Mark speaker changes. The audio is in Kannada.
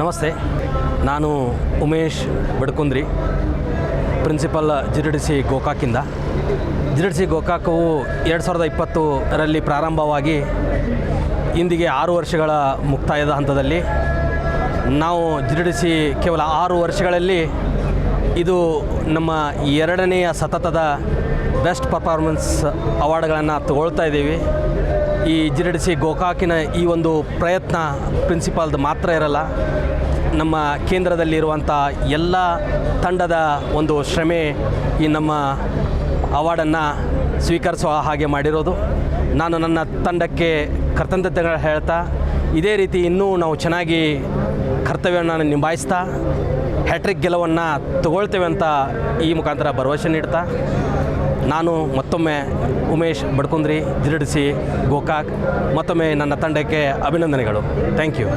Speaker 1: ನಮಸ್ತೆ. ನಾನು ಉಮೇಶ್ ಬಡ್ಕುಂದ್ರಿ, ಪ್ರಿನ್ಸಿಪಲ್ ಜಿರಡಿಸಿ ಗೋಕಾಕಿಂದ ಜಿರಡಿಸಿ ಗೋಕಾಕವು ಎರಡು ಸಾವಿರದ ಇಪ್ಪತ್ತರಲ್ಲಿ ಪ್ರಾರಂಭವಾಗಿ ಇಂದಿಗೆ ಆರು ವರ್ಷಗಳ ಮುಕ್ತಾಯದ ಹಂತದಲ್ಲಿ ನಾವು ಜಿರಡಿಸಿ ಕೇವಲ ಆರು ವರ್ಷಗಳಲ್ಲಿ ಇದು ನಮ್ಮ ಎರಡನೆಯ ಸತತದ ಬೆಸ್ಟ್ ಪರ್ಫಾರ್ಮೆನ್ಸ್ ಅವಾರ್ಡ್ಗಳನ್ನು ತಗೊಳ್ತಾ ಇದ್ದೀವಿ. ಈ ಜಿರಡಿಸಿ ಗೋಕಾಕಿನ ಈ ಒಂದು ಪ್ರಯತ್ನ ಪ್ರಿನ್ಸಿಪಾಲ್ದು ಮಾತ್ರ ಇರಲ್ಲ, ನಮ್ಮ ಕೇಂದ್ರದಲ್ಲಿರುವಂಥ ಎಲ್ಲ ತಂಡದ ಒಂದು ಶ್ರಮೆ ಈ ನಮ್ಮ ಅವಾರ್ಡನ್ನು ಸ್ವೀಕರಿಸುವ ಹಾಗೆ ಮಾಡಿರೋದು. ನಾನು ನನ್ನ ತಂಡಕ್ಕೆ ಕೃತಜ್ಞತೆಗಳು ಹೇಳ್ತಾ, ಇದೇ ರೀತಿ ಇನ್ನೂ ನಾವು ಚೆನ್ನಾಗಿ ಕರ್ತವ್ಯವನ್ನು ನಿಭಾಯಿಸ್ತಾ ಹ್ಯಾಟ್ರಿಕ್ ಗೆಲುವನ್ನು ತಗೊಳ್ತೇವೆ ಅಂತ ಈ ಮುಖಾಂತರ ಭರವಸೆ ನೀಡ್ತಾ ನಾನು ಮತ್ತೊಮ್ಮೆ ಉಮೇಶ್ ಬಡ್ಕುಂದ್ರಿ ದಿರಡಿಸಿ ಗೋಕಾಕ್ ಮತ್ತೊಮ್ಮೆ ನನ್ನ ತಂಡಕ್ಕೆ ಅಭಿನಂದನೆಗಳು. Thank you